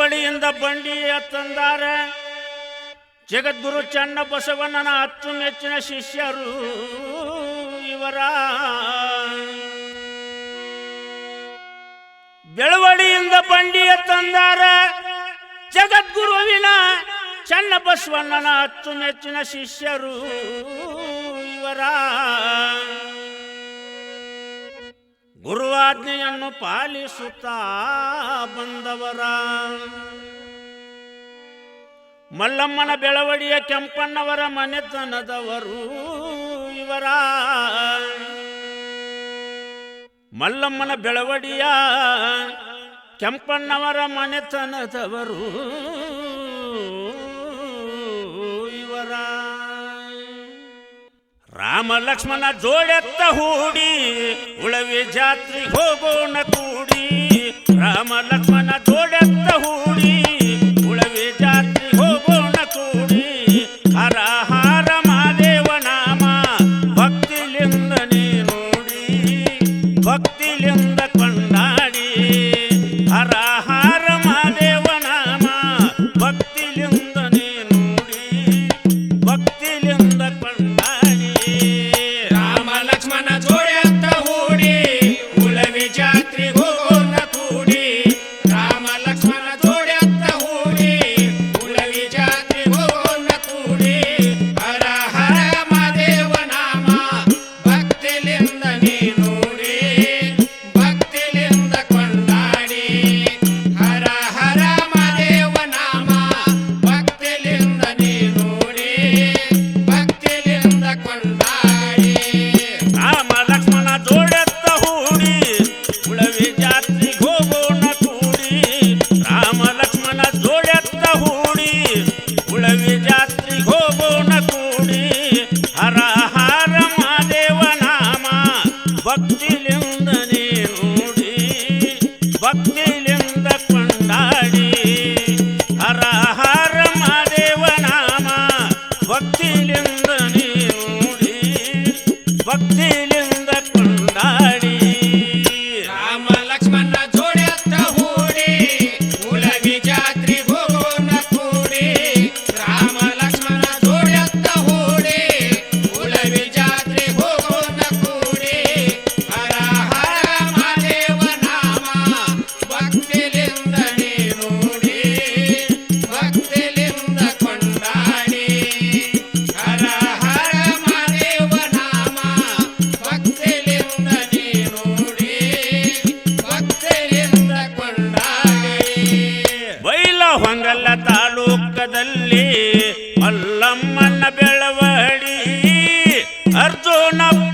ಬಳಿಯಿಂದ ಬಂಡಿಯ ತಂದಾರ. ಜಗದ್ಗುರು ಚನ್ನ ಬಸವಣ್ಣನ ಅಚ್ಚುಮೆಚ್ಚಿನ ಶಿಷ್ಯರು ಇವರ. ಬೆಳವಡಿಯಿಂದ ಬಂಡಿಯ ತಂದಾರ ಜಗದ್ಗುರುವಿನ ಚನ್ನ ಬಸವಣ್ಣನ ಅಚ್ಚುಮೆಚ್ಚಿನ ಶಿಷ್ಯರು ಇವರ. ಗುರುವಾಜ್ಞೆಯನ್ನು ಪಾಲಿಸುತ್ತಾ ಬಂದವರ. ಮಲ್ಲಮ್ಮನ ಬೆಳವಡಿಯ ಕೆಂಪಣ್ಣವರ ಮನೆತನದವರು ಇವರ. ಮಲ್ಲಮ್ಮನ ಬೆಳವಡಿಯ ಕೆಂಪಣ್ಣವರ ಮನೆತನದವರು ರಾಮ ಲಕ್ಷ್ಮಣ ಜೋಡೆತ್ತ ಹೂಡಿ ಉಳವಿ ಜಾತ್ರಿ ಹೋಗೋಣ ಕೂಡಿ. ರಾಮ ಲಕ್ಷ್ಮಣ ಜೋಡೆತ್ತ பக்தி una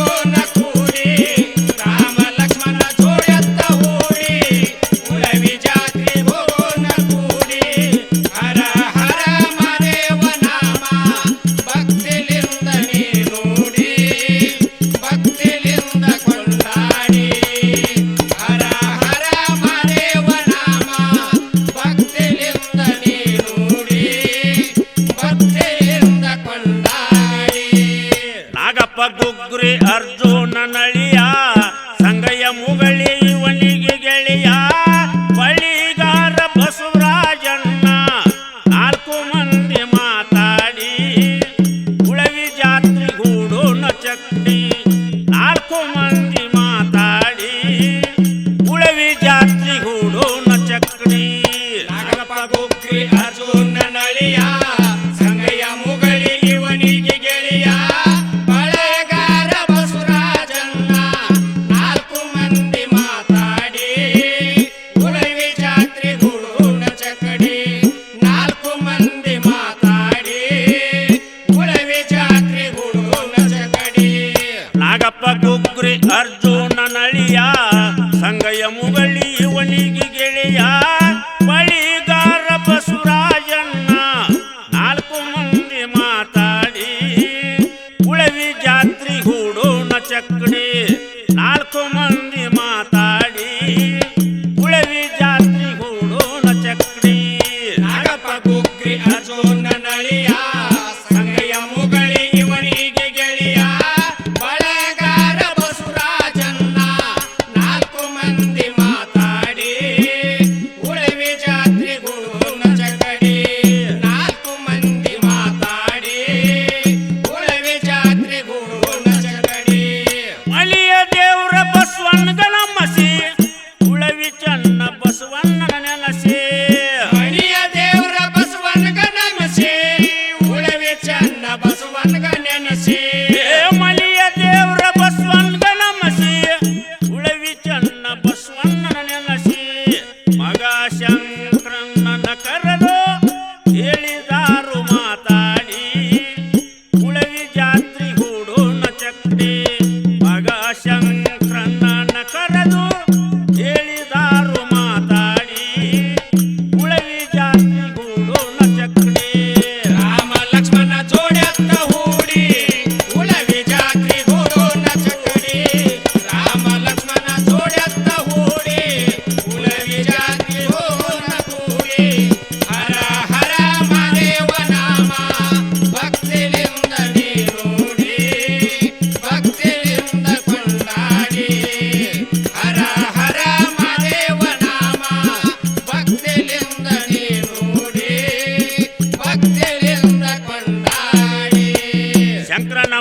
Corona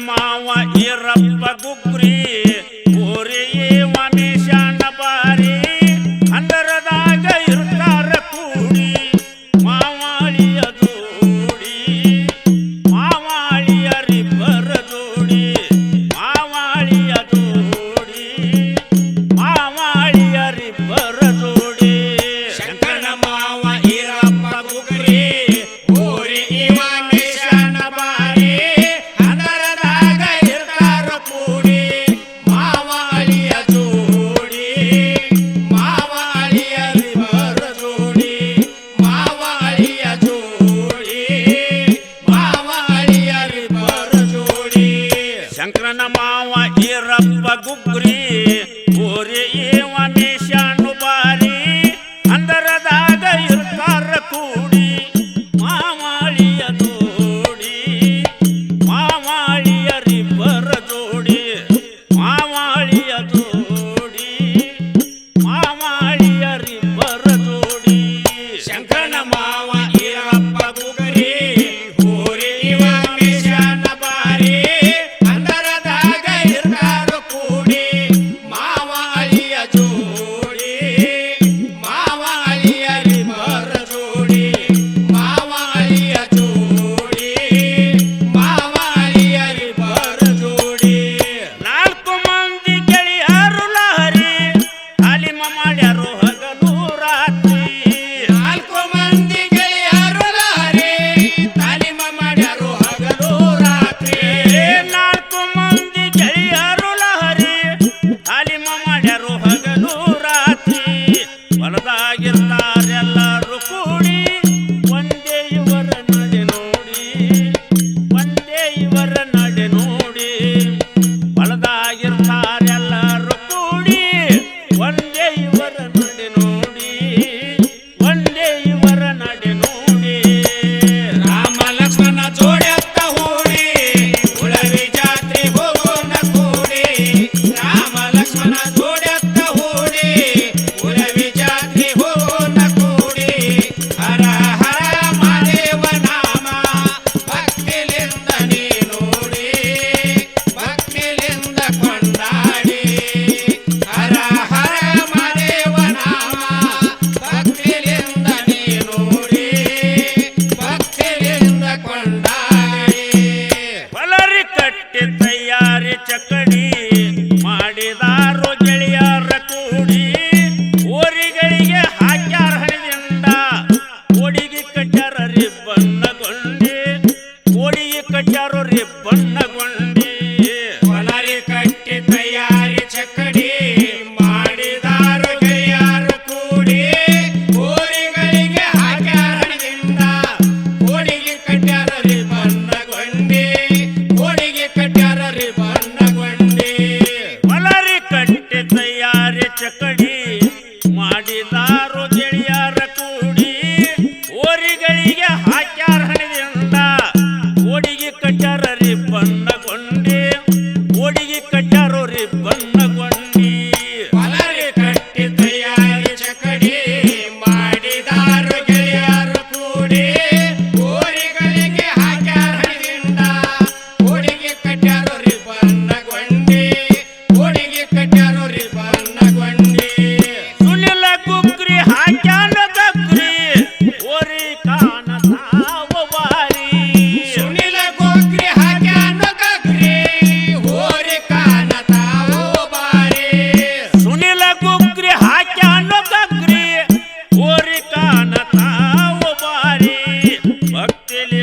ಮಾವ ಈರಪ್ಪ ಗುಗ್ರಿ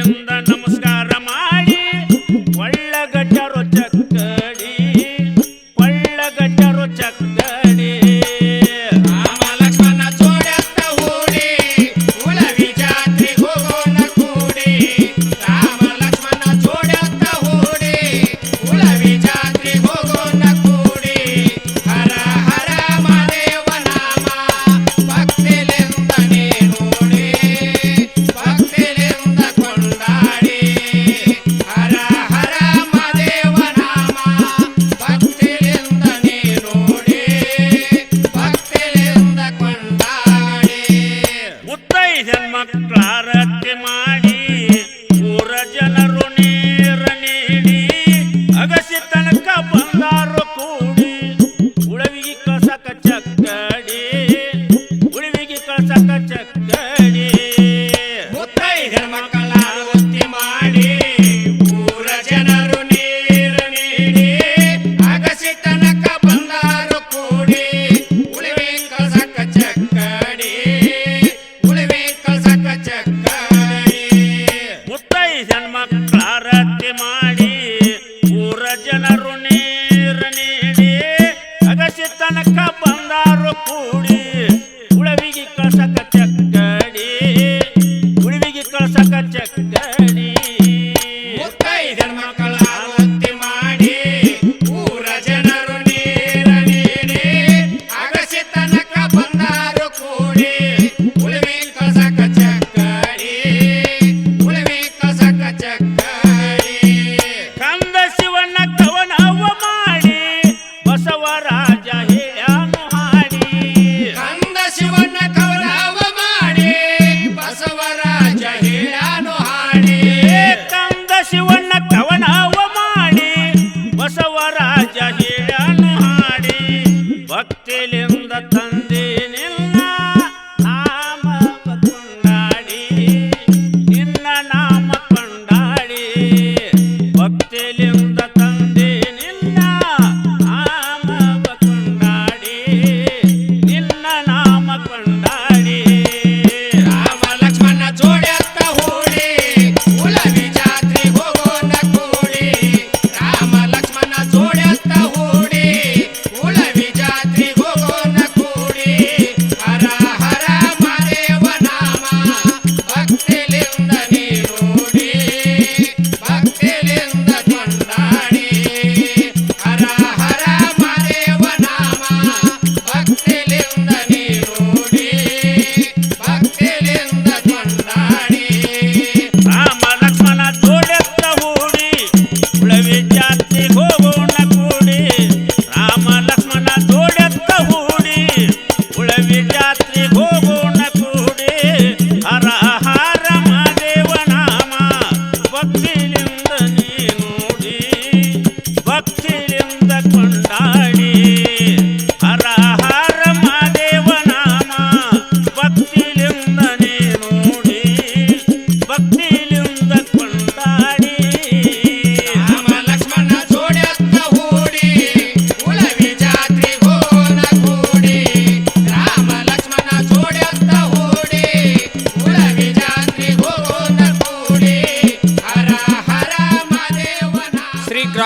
tienda. ಭಕ್ತಿಲಿಂದ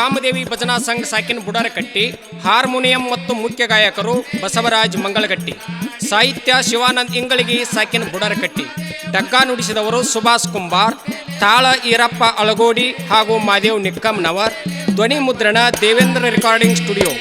ಗ್ರಾಮದೇವಿ ಭಜನಾ ಸಂಘ ಸಾಕಿನ ಬುಡಾರಕಟ್ಟಿ ಹಾರ್ಮೋನಿಯಂ ಮತ್ತು ಮುಖ್ಯ ಗಾಯಕರು ಬಸವರಾಜ್ ಮಂಗಳಗಟ್ಟಿ, ಸಾಹಿತ್ಯ ಶಿವಾನಂದ್ ಇಂಗಳಿಗೆ ಸಾಕಿನ ಬುಡಾರಕಟ್ಟಿ ಡಗ್ಗ ನುಡಿಸಿದವರು ಸುಭಾಷ್ ಕುಂಬಾರ್, ತಾಳ ಈರಪ್ಪ ಅಳಗೋಡಿ ಹಾಗೂ ಮಾದೇವ್ ನಿಕ್ಕಮ್ನವರ್ ಧ್ವನಿ ಮುದ್ರಣ ದೇವೇಂದ್ರ ರೆಕಾರ್ಡಿಂಗ್ ಸ್ಟುಡಿಯೋ.